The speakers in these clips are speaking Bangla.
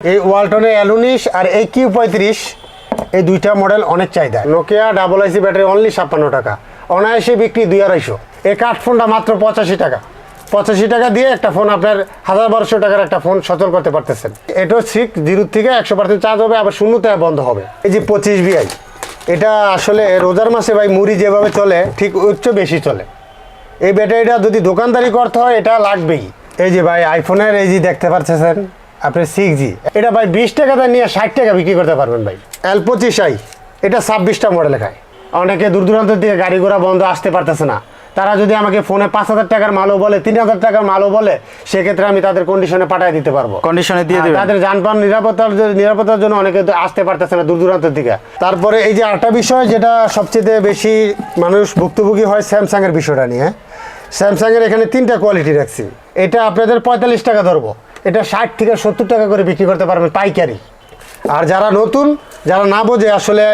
এই ওয়ালটনের অ্যালুনিশ আর এই কিউ পঁয়ত্রিশ, এই দুইটা মডেল অনেক চাহিদা। Nokia double IC battery only ছাপ্পান্ন টাকা, অনায়াসে বিক্রি দুই আড়াইশো। এই কাঠ ফোনটা মাত্র পঁচাশি টাকা। পঁচাশি টাকা দিয়ে একটা ফোন আপনার হাজার বারোশো টাকার একটা ফোন সচল করতে পারতেছেন। এটাও সিক্স জিরো থেকে একশো পার্সেন্ট চার্জ হবে, আবার শূন্যতে বন্ধ হবে। এই যে পঁচিশ বিআই এটা আসলে রোজার মাসে ভাই মুড়ি যেভাবে চলে, ঠিক উচ্চ বেশি চলে। এই ব্যাটারিটা যদি দোকানদারি করতে হয়, এটা লাগবেই। এই যে ভাই আইফোনের এই যে দেখতে পাচ্ছেন আপনি সিক্স জি এটা ভাই বিশ টাকা দিয়ে নিয়ে ষাট টাকা বিক্রি করতে পারবেন ভাই। এল পঁচিশ আই। এটা ছাব্বিশটা মডেল খায়। অনেকে দূর দূরান্ত দিয়ে গাড়ি ঘোড়া বন্ধ আসতে পারতেছে না। তারা যদি আমাকে ফোনে পাঁচ হাজার টাকার মালও বলে তিন হাজার টাকার মালও বলে সেক্ষেত্রে আমি তাদের কন্ডিশনে পাঠিয়ে দিতে পারব। কন্ডিশনে দিয়ে আর দেবেন। তাদের যানবাহন নিরাপত্তার নিরাপত্তার জন্য অনেকে আসতে পারতেছে না দূর দূরান্ত দিকে। তারপরে এই যে আরেকটা বিষয় যেটা সবচেয়ে বেশি মানুষ ভুক্তভোগী হয় স্যামসাংয়ের বিষয়টা নিয়ে। স্যামসাংয়ের এখানে তিনটা কোয়ালিটি রাখছি। এটা আপনাদের পঁয়তাল্লিশ টাকা ধরবো। এটা ষাট থেকে সত্তর টাকা করে বিক্রি করতে পারবেন পাইকারি। আর যারা নতুন, যারা না বোঝে, আসলে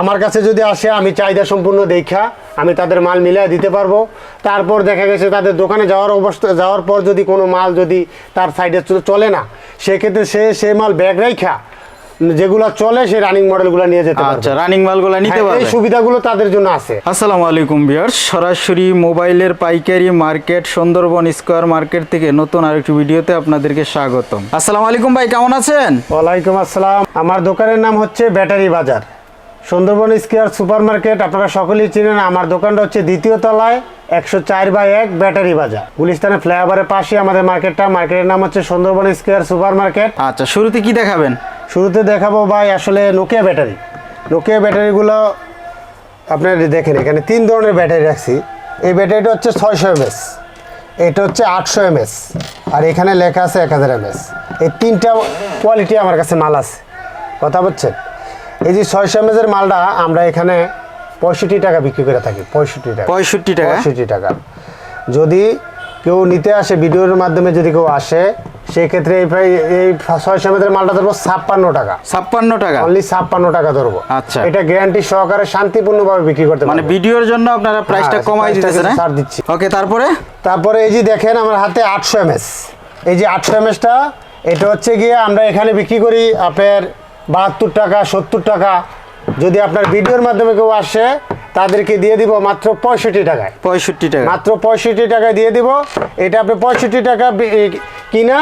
আমার কাছে যদি আসে, আমি চাহিদা সম্পূর্ণ দেখা, আমি তাদের মাল মিলিয়ে দিতে পারব। তারপর দেখা গেছে তাদের দোকানে যাওয়ার অবস্থা, যাওয়ার পর যদি কোনো মাল যদি তার সাইডে চলে না, সেক্ষেত্রে সে সে মাল ব্যাগ রেখা যেগুলো চলে সেই রানিং মডেলগুলো নিয়ে যেতে আচ্ছা রানিং মালগুলো নিতে হ্যাঁ, এই পারবে। সুবিধাগুলো তাদের জন্য আছে। আসসালামু আলাইকুম বিয়ার সরাসরি মোবাইলের পাইকারি মার্কেট সুন্দরবন স্কোয়ার মার্কেট থেকে নতুন আরেকটি ভিডিওতে আপনাদেরকে স্বাগতম। আসসালামু আলাইকুম ভাই কেমন আছেন? ওয়ালাইকুম আসসালাম। আমার দোকানের নাম হচ্ছে ব্যাটারি বাজার। সুন্দরবন স্কোয়ার সুপার মার্কেট আপনারা সকলেই চিনেন আমার দোকানটা হচ্ছে দ্বিতীয় তলায় একশো চার বাই এক ব্যাটারি বাজার। গুলিস্তানের ফ্লাইওভারের পাশে আমাদের মার্কেটটা। মার্কেটের নাম হচ্ছে সুন্দরবন স্কোয়ার সুপার মার্কেট আচ্ছা শুরুতে কি দেখাবেন? শুরুতে দেখাবো ভাই আসলে নোকিয়া ব্যাটারি নোকিয়া ব্যাটারিগুলো আপনার দেখেন এখানে তিন ধরনের ব্যাটারি রাখছি। এই ব্যাটারিটা হচ্ছে ছয়শো এমএস এটা হচ্ছে আটশো এমএস আর এখানে লেখা আছে এক হাজার এমএস এই তিনটা কোয়ালিটি আমার কাছে মাল আছে। কথা বলছেন? এই যে ছয়শো এমএস এর মালটা আমরা এখানে পঁয়ষট্টি টাকা বিক্রি করে থাকি পঁয়ষট্টি টাকা। পঁয়ষট্টি টাকা? পঁয়ষট্টি টাকা। যদি কেউ নিতে আসে ভিডিওর মাধ্যমে যদি কেউ আসে সেক্ষেত্রে এই প্রায় এই ছয় সমেতের মালটা ধরবো ছাপ্পান্ন টাকা। ছাপ্পান্ন টাকা? অনলি ছাপ্পান্ন টাকা ধরবো। আচ্ছা। এটা গ্যারান্টি সহকারে শান্তিপূর্ণভাবে বিক্রি করতে মানে ভিডিওর জন্য আপনারা প্রাইসটা হ্যাঁ, কমাই দিতেছেন ছাড় দিচ্ছি। ওকে তারপরে? তারপরে এই যে দেখেন আমার হাতে আটশো এমএস এই যে আটশো এমএসটা এটা হচ্ছে গিয়ে আমরা এখানে বিক্রি করি আপনার বাহাত্তর টাকা সত্তর টাকা। যদি আপনার ভিডিওর মাধ্যমে কেউ আসে তাদেরকে দিয়ে দিব মাত্র পঁয়ষট্টি টাকায়। পঁয়ষট্টি টাকা। মাত্র পঁয়ষট্টি টাকায় দিয়ে দিব। এটা আপনি পঁয়ষট্টি টাকা কিনা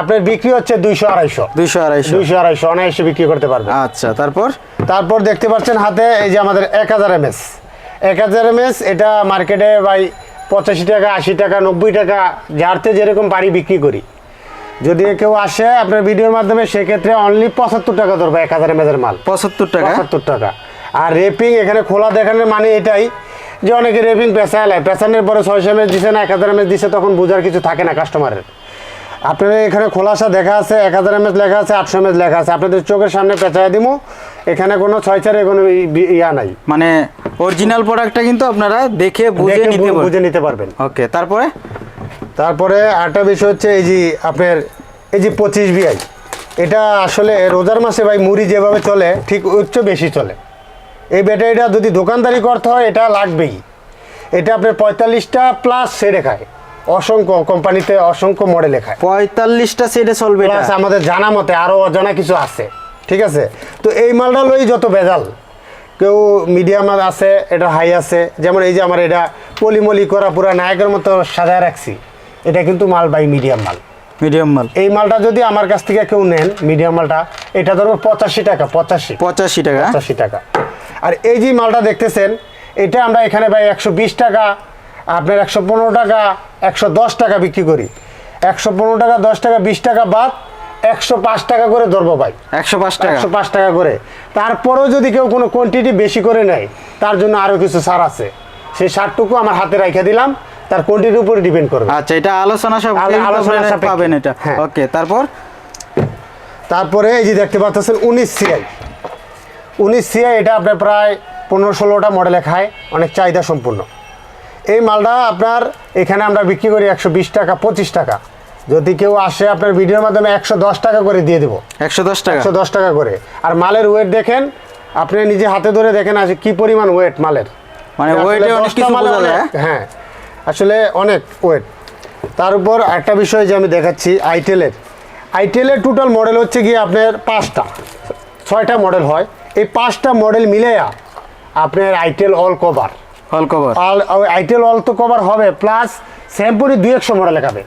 আপনার বিক্রি হচ্ছে দুইশো আড়াইশো। দুইশো আড়াইশো। দুইশো আড়াইশো অনায়াসে বিক্রি করতে পারবে আচ্ছা তারপর? তারপর দেখতে পাচ্ছেন হাতে এই যে আমাদের এক হাজার এমএস এক হাজার এমএস এটা মার্কেটে ভাই পঁচাশি টাকা আশি টাকা নব্বই টাকা যারতে যেরকম পারি বিক্রি করি। যদি কেউ আসে আপনার ভিডিওর মাধ্যমে সেক্ষেত্রে অনলি পঁচাত্তর টাকা ধরবো এক হাজার এমএস এর মাল। পঁচাত্তর টাকা? পঁচাত্তর টাকা। আর রেপিং এখানে খোলা দেখানোর মানে এটাই যে অনেকে রেপিং পেঁচায় পেঁচানোর পরে ছয়শো এমএস দিছে না এক হাজার এমএস দিছে তখন বোঝার কিছু থাকে না কাস্টমারের আপনাদের এখানে খোলাসা দেখা আছে এক হাজার এমএস লেখা আছে আটশো এমএস লেখা আছে। আপনাদের চোখের সামনে পেঁচায় দিব এখানে কোনো ছয় চারে কোনো ইয়া নাই। মানে অরিজিনাল প্রোডাক্টটা কিন্তু আপনারা দেখে বুঝে নিতে বুঝে নিতে পারবেন। ওকে তারপরে? তারপরে আরেকটা বিষয় হচ্ছে এই যে আপনার এই যে পঁচিশ বিআই এটা আসলে রোজার মাসে ভাই মুড়ি যেভাবে চলে ঠিক উচ্চ বেশি চলে। এই ব্যাটারিটা যদি দোকানদারি করতে হয় এটা লাগবেই। এটা আপনার পঁয়তাল্লিশটা প্লাস সেরে খায়। অসংখ্য কোম্পানিতে অসংখ্য মডেলে খায়। পঁয়তাল্লিশটা সেটে চলবে প্লাস আমাদের জানা মতে আরও অজানা কিছু আছে। ঠিক আছে? তো এই মালটা লই যত ভেজাল। কেউ মিডিয়াম আছে এটা হাই আছে। যেমন এই যে আমার এটা পলিমলি করা পুরা নায়কের মতো সাজায় রাখছি। এটা কিন্তু মাল বাই মিডিয়াম মাল। মিডিয়াম মাল। এই মালটা যদি আমার কাছ থেকে কেউ নেন মিডিয়াম মালটা এটা ধরো পঁচাশি টাকা পঁচাশি। পঁচাশি টাকা? পঁচাশি টাকা। আর এই যে মালটা দেখতেছেন এটা আমরা এখানে ভাই একশো বিশ টাকা আপনার একশো পনেরো টাকা একশো দশ টাকা বিক্রি করি। একশো পনেরো টাকা দশ টাকা বিশ টাকা বাদ একশো পাঁচ টাকা করে ধরবো ভাই। একশো পাঁচ টাকা। একশো পাঁচ টাকা করে। তারপরেও যদি কেউ কোনো কোয়ান্টিটি বেশি করে নেয় তার জন্য আরও কিছু সার আছে। সেই সারটুকু আমার হাতে রেখে দিলাম তার কোয়ান্টিটির উপরে ডিপেন্ড করবে। আচ্ছা এটা আলোচনা সব আলো- আলোচনা পাবেন এটা। হ্যাঁ। ওকে তারপর? তারপরে এই যে দেখতে পাচ্ছেন উনিশ সিআই উনিশ সিআই এটা আপনার প্রায় পনেরো ষোলোটা মডেলে খায় অনেক চাহিদা সম্পূর্ণ। এই মালটা আপনার এখানে আমরা বিক্রি করি একশো বিশ টাকা পঁচিশ টাকা। যদি কেউ আসে আপনার ভিডিওর মাধ্যমে একশো দশ টাকা করে দিয়ে দেবো। একশো দশ টাকা? একশো দশ টাকা করে। আর মালের ওয়েট দেখেন আপনি নিজে হাতে ধরে দেখেন আছে কি পরিমাণ ওয়েট মালের। মানে ওয়েটে অনেক দশটা কিছু বোঝা যায়, হ্যাঁ আসলে অনেক ওয়েট তার উপর একটা বিষয় যে আমি দেখাচ্ছি আইটেলের আইটেলের টোটাল মডেল হচ্ছে গিয়ে আপনার পাঁচটা ছয়টা মডেল হয়। এই পাঁচটা মডেল মিলেয়া আপনার itel all cover all cover itel all তো কভার হবে প্লাস শ্যাম্পুরি দুই একশো মডেল লেখাবে।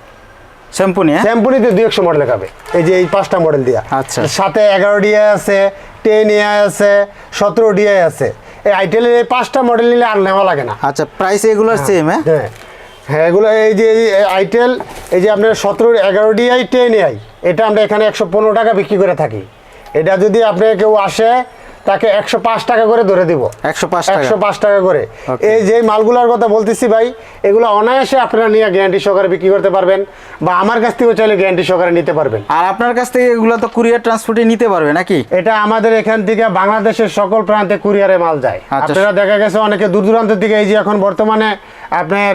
শ্যাম্পু নিয়ে শ্যাম্পুরিতে দুই একশো মডেল লেখাবে। এই যে এই পাঁচটা মডেল দিয়া। আচ্ছা। সাথে এগারো ডিআই আছে টেন এআই আছে সতেরো ডিআই আছে। এই আইটেলের এই পাঁচটা মডেল নিলে আর নেওয়া লাগে না। আচ্ছা প্রাইস এগুলোর সেম হ্যাঁ? হ্যাঁ। হ্যাঁ এগুলো এই যে আইটেল এই যে আপনার সতেরো এগারো ডিআই টেন এআই এটা আমরা এখানে একশো পনেরো টাকা বিক্রি করে থাকি। এটা যদি আপনার কেউ আসে তাকে একশো পাঁচ টাকা করে ধরে দিব। একশো পাঁচ টাকা। একশো পাঁচ টাকা করে। এই যে মালগুলোর কথা বলতেছি ভাই এগুলো অনায়াসে আপনারা নিয়ে গ্যারান্টি সহকারে বিক্রি করতে পারবেন বা আমার কাছ থেকেও চাইলে গ্যারান্টি সহকারে নিতে পারবেন। আর আপনার কাছ থেকে এগুলো তো কুরিয়ার ট্রান্সপোর্টে নিতে পারবে নাকি? এটা আমাদের এখান থেকে বাংলাদেশের সকল প্রান্তে কুরিয়ারে মাল যায়। আচ্ছা। আপনারা দেখা গেছে অনেকে দূর দূরান্ত থেকে এই যে এখন বর্তমানে আপনার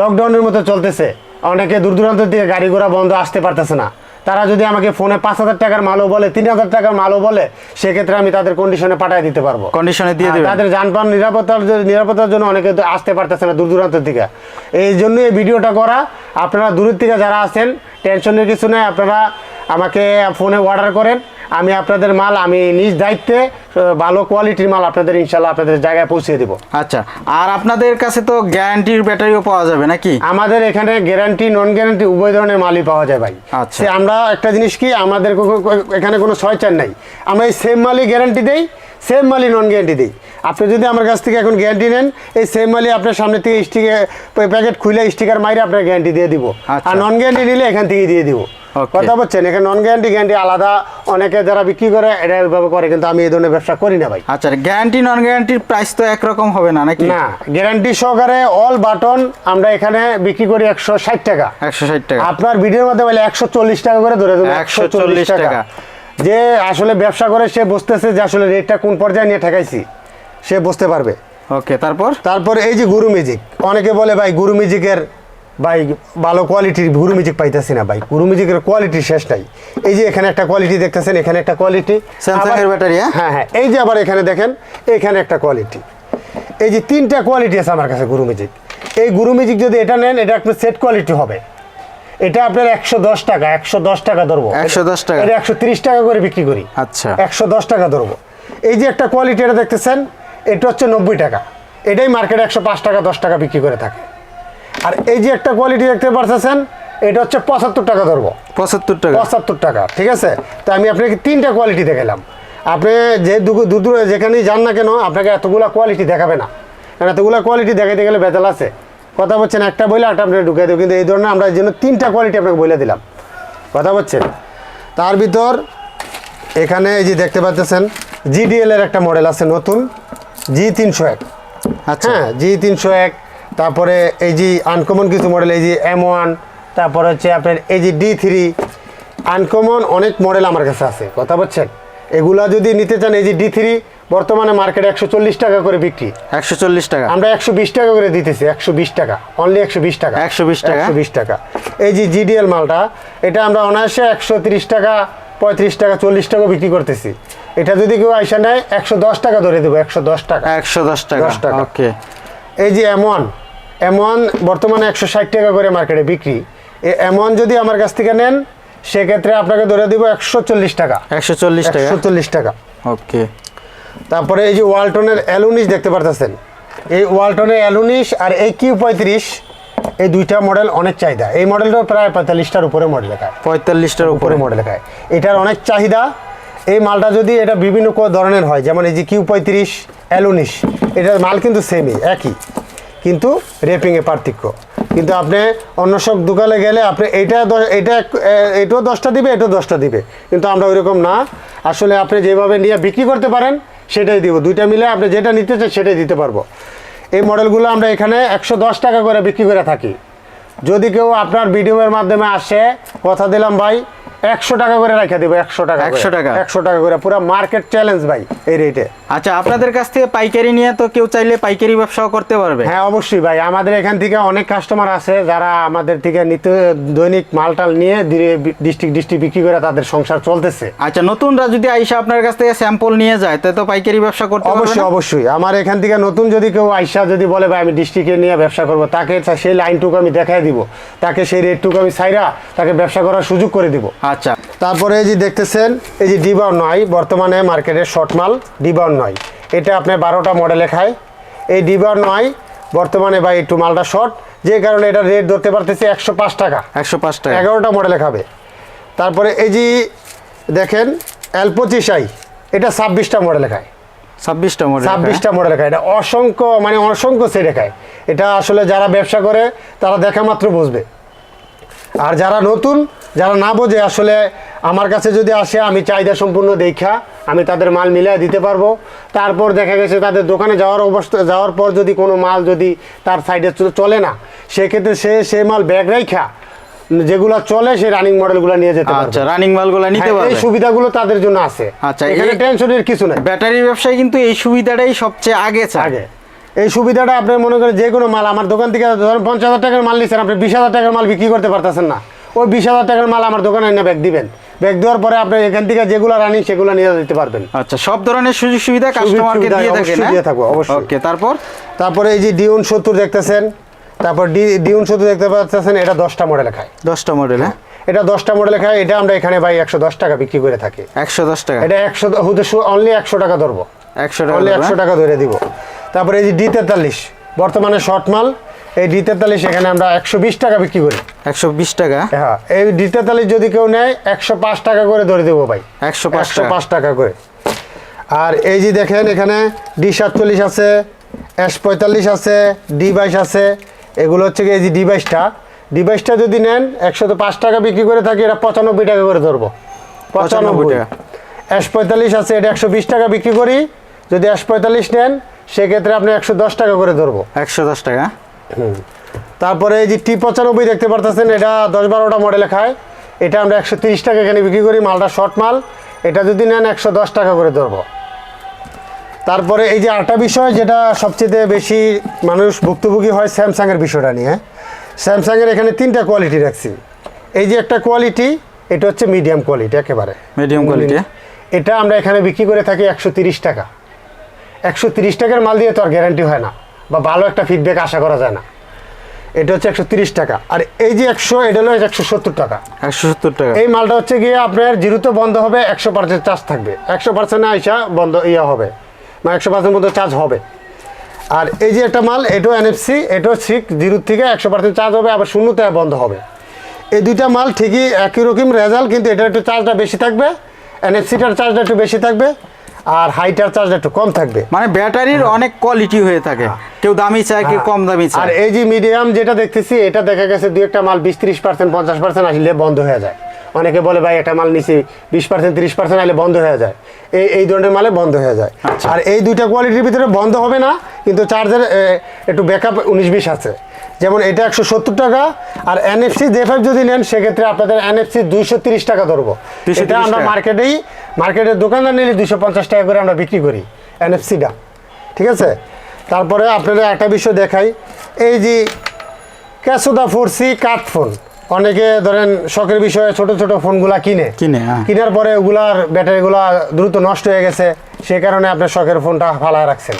লকডাউনের মতো চলতেছে অনেকে দূর দূরান্ত থেকে গাড়ি ঘোড়া বন্ধ আসতে পারতেছে না। তারা যদি আমাকে ফোনে পাঁচ হাজার টাকার মালও বলে তিন হাজার টাকার মালও বলে সেক্ষেত্রে আমি তাদের কন্ডিশনে পাঠিয়ে দিতে পারব। কন্ডিশনে দিয়ে দেবো তাদের যানবাহন নিরাপত্তার নিরাপত্তার জন্য অনেকে আসতে পারতেছে না দূর দূরান্ত থেকে এই জন্য এই ভিডিওটা করা। আপনারা দূরের থেকে যারা আছেন টেনশনের কিছু নেই। আপনারা আমাকে ফোনে অর্ডার করেন। আমি আপনাদের মাল আমি নিজ দায়িত্বে ভালো কোয়ালিটির মাল আপনাদের ইনশাল্লাহ আপনাদের জায়গায় পৌঁছে দেব আচ্ছা আর আপনাদের কাছে তো গ্যারান্টির ব্যাটারিও পাওয়া যাবে নাকি আমাদের এখানে গ্যারান্টি নন গ্যারান্টি উভয় ধরনের মালই পাওয়া যায় ভাই আচ্ছা। সে আমরা একটা জিনিস কি আমাদের এখানে কোনো ছয় চার নাই আমরা এই সেম মালই গ্যারান্টি দেই সেম মালই নন গ্যারান্টি দিই আপনি যদি আমার কাছ থেকে এখন গ্যারান্টি নেন এই সেম মালই আপনার সামনে থেকে স্টিকার প্যাকেট খুলে স্টিকার মাইরে আপনার গ্যারান্টি দিয়ে দিব আচ্ছা। আর নন গ্যারান্টি নিলে এখান থেকে দিয়ে দিব. কথা বলছেন এখানে নন গ্যারান্টি গ্যারান্টি আলাদা অনেকে যারা বিক্রি করে এটা এভাবে করে কিন্তু আমি এই ধরনের ব্যবসা করি না ভাই। আচ্ছা গ্যারান্টি নন গ্যারান্টির প্রাইস তো একরকম হবে না নাকি? না গ্যারান্টি সহকারে অল বাটন আমরা এখানে বিক্রি করি একশো ষাট টাকা। একশো ষাট টাকা। আপনার ভিডিওর মধ্যে বলে একশো চল্লিশ টাকা করে ধরে দেবো 140 টাকা। যে আসলে ব্যবসা করে সে বুঝতেছে যে আসলে রেটটা কোন পর্যায়ে নিয়ে ঠেকাইছি সে বুঝতে পারবে। ওকে তারপর? তারপর এই যে গুরু মিউজিক অনেকে বলে ভাই গুরু মিউজিকের ভাই ভালো কোয়ালিটির গুরু মিউজিক পাইতেছি না ভাই। গুরু মিউজিকের কোয়ালিটি শেষ নাই। এই যে এখানে একটা কোয়ালিটি দেখতেছেন এখানে একটা কোয়ালিটি এর ব্যাটারি, হ্যাঁ? হ্যাঁ এই যে আবার এখানে দেখেন এখানে একটা কোয়ালিটি এই যে তিনটা কোয়ালিটি আছে আমার কাছে গুরু মিউজিক এই গুরু মিউজিক যদি এটা নেন এটা আপনার সেট কোয়ালিটি হবে। এটা আপনার একশো দশ টাকা একশো দশ টাকা ধরবো। 110 টাকা। এটা একশো তিরিশ টাকা করে বিক্রি করি। আচ্ছা। একশো দশ টাকা ধরবো। এই যে একটা কোয়ালিটি এটা দেখতেছেন এটা হচ্ছে নব্বই টাকা। এটাই মার্কেটে একশো পাঁচ টাকা দশ টাকা বিক্রি করে থাকে। আর এই যে একটা কোয়ালিটি দেখতে পারতেছেন এটা হচ্ছে পঁচাত্তর টাকা ধরবো। পঁচাত্তর টাকা। পঁচাত্তর টাকা ঠিক আছে? তো আমি আপনাকে তিনটা কোয়ালিটি দেখালাম। আপনি যে দূর দূরে যেখানেই যান না কেন আপনাকে এতগুলা কোয়ালিটি দেখাবে না। কারণ এতগুলা কোয়ালিটি দেখাইতে গেলে বেতাল আছে। কথা বলছেন একটা বইলে একটা আপনি ঢুকে দেবো কিন্তু এই ধরনের আমরা এই জন্য তিনটা কোয়ালিটি আপনাকে বলে দিলাম। কথা বলছেন? তার ভিতর এখানে এই যে দেখতে পাচ্ছেন জিডিএল এর একটা মডেল আছে নতুন জি তিনশো এক। আচ্ছা। হ্যাঁ জি তিনশো এক তারপরে এই যে আনকমন কিছু মডেল এই যে এম ওয়ান তারপরে হচ্ছে আপনার এই যে ডি থ্রি আনকমন অনেক মডেল আমার কাছে আছে কথা বলছেন? এগুলা যদি নিতে চান এই যে ডি থ্রি বর্তমানে মার্কেটে একশো চল্লিশ টাকা করে বিক্রি। একশো চল্লিশ টাকা। আমরা একশো বিশ টাকা করে দিতেছি একশো বিশ টাকা অনলি একশো বিশ টাকা। 120 টাকা? একশো বিশ টাকা। এই যে জিডিএল মালটা এটা আমরা অনায়াসে একশো তিরিশ টাকা পঁয়ত্রিশ টাকা চল্লিশ টাকা বিক্রি করতেছি। এটা যদি কেউ আইসা নেয় একশো দশ টাকা ধরে দেবো একশো দশ টাকা। একশো দশ টাকা 10 টাকা। ওকে এই যে এম ওয়ান এম ওয়ান বর্তমানে একশো ষাট টাকা করে মার্কেটে বিক্রি। এই এম যদি আমার কাছ থেকে নেন সেক্ষেত্রে আপনাকে ধরে দিব একশো চল্লিশ টাকা। একশো চল্লিশ টাকা? একশো চল্লিশ টাকা। ওকে। তারপরে এই যে ওয়ালটনের অ্যালুনিশ দেখতে পারতেছেন। এই ওয়ালটনের অ্যালুনিশ আর এই কিউ পঁয়ত্রিশ এই দুইটা মডেল অনেক চাহিদা। এই মডেলটাও প্রায় পঁয়তাল্লিশটার উপরে মডেল লেখায় পঁয়তাল্লিশটার উপরে উপরে? মডেল লেখায় এটার অনেক চাহিদা। এই মালটা যদি এটা বিভিন্ন ধরনের হয় যেমন এই যে কিউ পঁয়ত্রিশ অ্যালুনিশ এটার মাল কিন্তু সেমই একই। কিন্তু রেপিংয়ে পার্থক্য। কিন্তু আপনি অন্য সব দোকানে গেলে আপনি এটা এক- এ- এটাও দশটা দিবে, এটাও দশটা দিবে। কিন্তু আমরা ওইরকম না। আসলে আপনি যেভাবে নিয়ে বিক্রি করতে পারেন, সেটাই দিব। দুইটা মিলে আপনি যেটা নিতে চান, সেটাই দিতে পারব। এই মডেলগুলো আমরা এখানে একশো দশ টাকা করে বিক্রি করে থাকি। যদি কেউ আপনার ভিডিওর মাধ্যমে আসে, কথা দিলাম ভাই একশো টাকা করে রেখে দিব একশো টাকা 100 টাকা? একশো টাকা করে পুরো মার্কেট চ্যালেঞ্জ ভাই এই রেটে আচ্ছা আপনাদের কাছ থেকে পাইকারি নিয়ে তো কেউ চাইলে পাইকারি ব্যবসাও করতে পারবে। হ্যাঁ অবশ্যই ভাই আমাদের এখান থেকে অনেক কাস্টমার আছে যারা আমাদের থেকে নিত্য দৈনিক মালটাল নিয়ে ডিস্ট্রিক্ট ডিস্ট্রিক্ট বিক্রি করে তাদের সংসার চলতেছে। আচ্ছা নতুনরা যদি আইসা আপনার কাছ থেকে স্যাম্পল নিয়ে যায় তো পাইকারি ব্যবসা করতে অবশ্যই অবশ্যই। আমার এখান থেকে নতুন যদি কেউ আইসা যদি বলে ভাই আমি ডিস্ট্রিক্টে নিয়ে ব্যবসা করব তাকে সেই লাইনটুকু আমি দেখাই দিব। তাকে সেই রেটটুকু আমি সাইরা তাকে ব্যবসা করার সুযোগ করে দিব। আচ্ছা। তারপরে এই যে দেখতেছেন এই যে ডিবাউন নয় বর্তমানে মার্কেটে শর্ট মাল ডিবাউন নয় এটা আপনার বারোটা মডেলে খায়। এই ডিবাউন নয় বর্তমানে ভাই একটু মালটা শর্ট যে কারণে এটা রেট ধরতে পারতেছে একশো পাঁচ টাকা। একশো পাঁচ টাকা। এগারোটা মডেলে খাবে। তারপরে এই যে দেখেন এল পঁচিশ আই এটা ছাব্বিশটা মডেলে খায়। ছাব্বিশটা মডেল ছাব্বিশটা মডেল খায়। এটা অসংখ্য মানে অসংখ্য সেটে খায়। এটা আসলে যারা ব্যবসা করে তারা দেখা মাত্র বুঝবে। আর যারা নতুন যারা না বোঝে আসলে আমার কাছে যদি আসে আমি চাহিদা সম্পূর্ণ দেখা আমি তাদের মাল মিলিয়ে দিতে পারব। তারপর দেখা গেছে তাদের দোকানে যাওয়ার অবস্থা যাওয়ার পর যদি কোনো মাল যদি তার সাইডে চলে না সেক্ষেত্রে সে সে মাল ব্যাগ রাইখা যেগুলো চলে সেই রানিং মডেলগুলো নিয়ে যেতে পারবে। আচ্ছা রানিং মালগুলো নিতে হ্যাঁ, এই সুবিধাগুলো তাদের জন্য আছে। আচ্ছা, এখানে টেনশনের কিছু নাই। ব্যাটারির ব্যবসায় কিন্তু এই সুবিধাটাই সবচেয়ে আগে আগে। এই সুবিধাটা আপনি মনে করেন যে কোনো মাল আমার দোকান থেকে ধরেন পঞ্চাশ হাজার টাকার মাল নিচ্ছেন আপনি বিশ হাজার টাকার মাল বিক্রি করতে পারতেছেন না। ওই বিশ হাজার টাকার মাল আমার দোকানে এনে ব্যাগ দিবেন। ব্যাগ দেওয়ার পরে আপনি এখান থেকে যেগুলো রানিং সেগুলো নিয়ে দিতে পারবেন। আচ্ছা সব ধরনের সুযোগ সুবিধা কাস্টমারকে দিয়ে থাকে না? দিয়ে থাকব, অবশ্যই। ওকে তারপর? তারপরে এই যে ডিউন সত্তর দেখতেছেন তারপর ডি ডিউন সত্তর দেখতে পাচ্ছেন এটা দশটা মডেল খায়। দশটা মডেল হ্যাঁ এটা দশটা মডেল খায় এটা আমরা এখানে ভাই একশো দশ টাকা বিক্রি করে থাকি। একশো দশ টাকা? এটা একশো হুদে অনলি একশো টাকা ধরবো। একশো টাকা একশো হ্যাঁ? টাকা ধরে দিব। তারপরে এই যে ডি তেতাল্লিশ বর্তমানে শর্ট মাল এই ডি তেতাল্লিশ এখানে আমরা একশো বিশ টাকা বিক্রি করি। একশো বিশ টাকা? হ্যাঁ এই ডি তেতাল্লিশ যদি কেউ নেয় একশো পাঁচ টাকা করে ধরে দেবো ভাই। একশো পাঁচ একশো টাকা পাঁচ টাকা করে। আর এই যে দেখেন এখানে ডি সাতচল্লিশ আছে এস পঁয়তাল্লিশ আছে ডি বাইশ আছে এগুলো হচ্ছে এই যে ডি বাইশটা ডি বাইশটা যদি নেন একশো তো পাঁচ টাকা বিক্রি করে থাকি এটা পঁচানব্বই টাকা করে ধরবো। পঁচানব্বই টাকা। এস পঁয়তাল্লিশ আছে এটা একশো বিশ টাকা বিক্রি করি। যদি এস পঁয়তাল্লিশ নেন সেক্ষেত্রে আপনি একশো দশ টাকা করে ধরবো। একশো দশ টাকা? তারপরে এই যে টি পঁচানব্বই দেখতে পারতেছেন এটা দশ বারোটা মডেলে খায়। এটা আমরা একশো তিরিশ টাকা এখানে বিক্রি করি মালটা শর্ট মাল। এটা যদি নেন একশো দশ টাকা করে ধরবো। তারপরে এই যে আরেকটা বিষয় যেটা সবচেয়ে বেশি মানুষ ভুক্তভোগী হয় স্যামসাংয়ের বিষয়টা নিয়ে। স্যামসাংয়ের এখানে তিনটা কোয়ালিটি রাখছি। এই যে একটা কোয়ালিটি এটা হচ্ছে মিডিয়াম কোয়ালিটি একেবারে। Medium quality, এটা আমরা এখানে বিক্রি করে থাকি একশো তিরিশ টাকা। একশো তিরিশ টাকার মাল দিয়ে তো আর গ্যারান্টি হয় না। বা ভালো একটা ফিডব্যাক আশা করা যায় না। এটা হচ্ছে একশো তিরিশ টাকা। আর এই যে একশো এটা হলো একশো সত্তর টাকা। একশো সত্তর টাকা। এই মালটা হচ্ছে গিয়ে আপনার জিরোতে বন্ধ হবে একশো পার্সেন্ট চার্জ থাকবে। একশো পার্সেন্ট আইসা বন্ধ ইয়ে হবে। মানে একশো পার্সেন্ট মতো চার্জ হবে। আর এই যে একটা মাল এটাও এনএফসি এটাও ঠিক জিরোর থেকে একশো পার্সেন্ট চার্জ হবে আবার শূন্যতে বন্ধ হবে। এই দুইটা মাল ঠিকই একই রকম রেজাল্ট কিন্তু এটার একটু চার্জটা বেশি থাকবে। এনএফসিটার চার্জটা একটু বেশি থাকবে। আর হাইটার চার্জটা একটু কম থাকবে। মানে ব্যাটারির অনেক কোয়ালিটি হয়ে থাকে। কেউ দামি চায় কেউ কম দামি চায়। আর এই যে মিডিয়াম যেটা দেখতেছি এটা দেখা গেছে দুই একটা মাল বিশ ত্রিশ পার্সেন্ট পঞ্চাশ পার্সেন্ট আসলে বন্ধ হয়ে যায়। অনেকে বলে ভাই একটা মাল নিছি বিশ পার্সেন্ট ত্রিশ পার্সেন্ট আসলে বন্ধ হয়ে যায়। এই এই ধরনের মালে বন্ধ হয়ে যায়। আচ্ছা। আর এই দুইটা কোয়ালিটির ভিতরে বন্ধ হবে না কিন্তু চার্জের একটু ব্যাকআপ উনিশ বিশ আছে। যেমন এটা একশো সত্তর টাকা আর এনএফসি জে ফাইভ যদি নেন সেক্ষেত্রে আপনাদের এনএফসি দুইশো তিরিশ টাকা ধরবো। 230 এটা আমরা মার্কেটেই মার্কেটের দোকানদার নিলে দুইশো পঞ্চাশ টাকা করে আমরা বিক্রি করি এনএফসিটা ঠিক আছে? তারপরে আপনাদের একটা বিষয় দেখাই। এই যে ক্যাসোদা ফোর সি কাট ফোন অনেকে ধরেন শখের বিষয়ে ছোট ছোট ফোনগুলা কিনে। কিনে, হ্যাঁ। কেনার পরে ওগুলার ব্যাটারিগুলো দ্রুত নষ্ট হয়ে গেছে সে কারণে আপনার শখের ফোনটা ফালায় রাখছেন।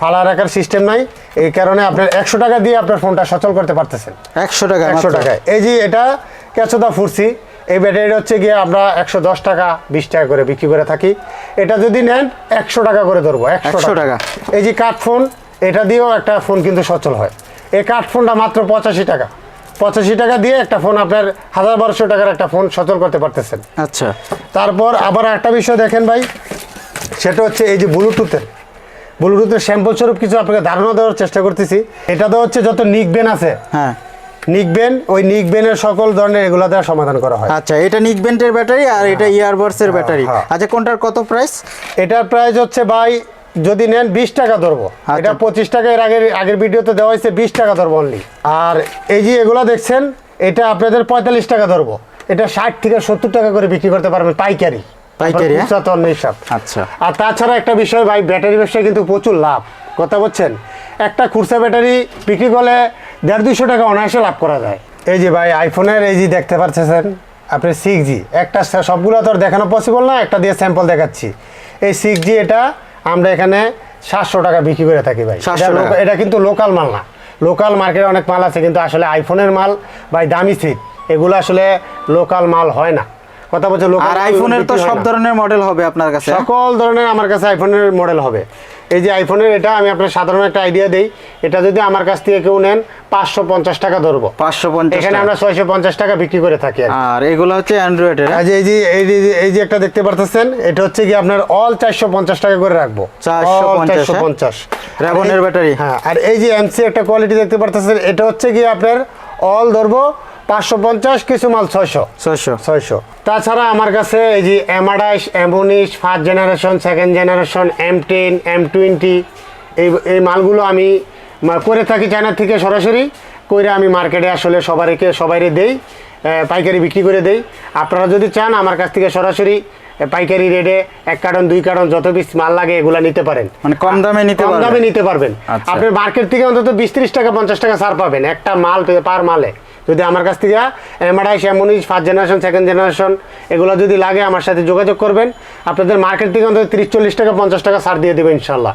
ফালায় রাখার সিস্টেম নাই। এই কারণে আপনার একশো টাকা দিয়ে আপনার ফোনটা সচল করতে পারতেছেন। একশো টাকা একশো। টাকায়। এই যে এটা ক্যাচোদা ফুরসি এই ব্যাটারিটা হচ্ছে গিয়ে আমরা একশো দশ টাকা বিশ টাকা করে বিক্রি করে থাকি। এটা যদি নেন একশো টাকা করে ধরবো একশো টাকা। এই যে কাঠ ফোন এটা দিয়েও একটা ফোন কিন্তু সচল হয়। এই কাঠ ফোনটা মাত্র পঁচাশি টাকা। পঁচাশি টাকা দিয়ে একটা ফোন আপনার হাজার বারোশো টাকার একটা ফোন সচল করতে পারতেছেন। আচ্ছা। তারপর আবার একটা বিষয় দেখেন ভাই সেটা হচ্ছে এই যে ব্লুটুথের ব্লুটুথের স্যাম্পল স্বরূপ কিছু আপনাকে ধারণা দেওয়ার চেষ্টা করতেছি। এটা তো হচ্ছে যত নিক বেন আছে। হ্যাঁ। নিকবেন ওই নিকবেনের সকল ধরনের এগুলো দ্বারা সমাধান করা হয়। আচ্ছা এটা নিকবেন্টের ব্যাটারি আর এটা ইয়ারবাডসের ব্যাটারি হ্যাঁ। আচ্ছা কোনটার কত প্রাইস এটার প্রাইস হচ্ছে ভাই যদি নেন বিশ টাকা ধরবো। আচ্ছা। এটা পঁচিশ টাকা এর আগের আগের ভিডিওতে দেওয়া হয়েছে বিশ টাকা ধরবো অনলি আর এই যে এগুলো দেখছেন এটা আপনাদের পঁয়তাল্লিশ টাকা ধরবো। এটা ষাট থেকে সত্তর টাকা করে বিক্রি করতে পারবেন পাইকারি। পাইকারি, হ্যাঁ? হিসাব আচ্ছা। আর তাছাড়া একটা বিষয় ভাই ব্যাটারি ব্যবসায় কিন্তু প্রচুর লাভ। কথা বলছেন? একটা খুচরা ব্যাটারি বিক্রি করলে দেড় দুশো টাকা অনায়াসে লাভ করা যায়। এই যে ভাই আইফোনের এই যে দেখতে পাচ্ছেন আপনি সিক্স জি একটা সবগুলো তো আর দেখানো পসিবল না একটা দিয়ে স্যাম্পল দেখাচ্ছি। এই সিক্স জি এটা আমরা এখানে সাতশো টাকা বিক্রি করে থাকি ভাই। এটা এটা কিন্তু লোকাল মাল না। লোকাল মার্কেটে অনেক মাল আছে কিন্তু আসলে আইফোনের মাল ভাই দামি সিট এগুলো আসলে লোকাল মাল হয় না। কথা বলছে লোক আর আইফোনের তো সব ধরনের মডেল হবে আপনার কাছে। সকল ধরনের আমার কাছে আইফোনের মডেল হবে। এই যে আইফোনের এটা আমি আপনার সাধারণ একটা আইডিয়া দেই। এটা যদি আমার কাছ থেকে কেউ নেন পাঁচশো পঞ্চাশ টাকা ধরবো। পাঁচশো পঞ্চাশ এখানে আমরা ছয়শো পঞ্চাশ টাকা বিক্রি করে থাকি আর। এগুলো হচ্ছে অ্যান্ড্রয়েডের এই যে এই যে- এই যে একটা দেখতে পারতেছেন এটা হচ্ছে কি আপনার অল চারশো পঞ্চাশ টাকা করে রাখব। 450, হ্যাঁ? পঞ্চাশ। Dragon-এর ব্যাটারি। হ্যাঁ আর এই যে এমসি একটা কোয়ালিটি দেখতে পারতেছেন এটা হচ্ছে কি আপনার অল ধরবো পাঁচশো পঞ্চাশ কিছু মাল ছয়শো। ছয়শো। ছয়শো। তাছাড়া আমার কাছে এই যে এম আঠাইশ এম উনিশ first generation second generation M ten M twenty এই এই মালগুলো আমি করে থাকি চায়না থেকে সরাসরি করে আমি মার্কেটে আসলে সবাইকে সবাইরে দেই পাইকারি বিক্রি করে দেই। আপনারা যদি চান আমার কাছ থেকে সরাসরি পাইকারি রেটে এক কার্টন দুই কার্টন যত পিস মাল লাগে এগুলা নিতে পারেন। মানে কম দামে নিতে কম দামে নিতে পারবেন। আচ্ছা। আপনি মার্কেট থেকে অন্তত বিশ ত্রিশ টাকা পঞ্চাশ টাকা ছাড় পাবেন। একটা মাল পার মালে। যদি আমার কাছ থেকে এমআরআই, শ্যামনিজ ফার্স্ট জেনারেশন সেকেন্ড জেনারেশন এগুলো যদি লাগে আমার সাথে যোগাযোগ করবেন। আপনাদের মার্কেট থেকে অন্তত তিরিশ, চল্লিশ টাকা, পঞ্চাশ টাকা ছাড় দিয়ে দেবেন ইনশাল্লাহ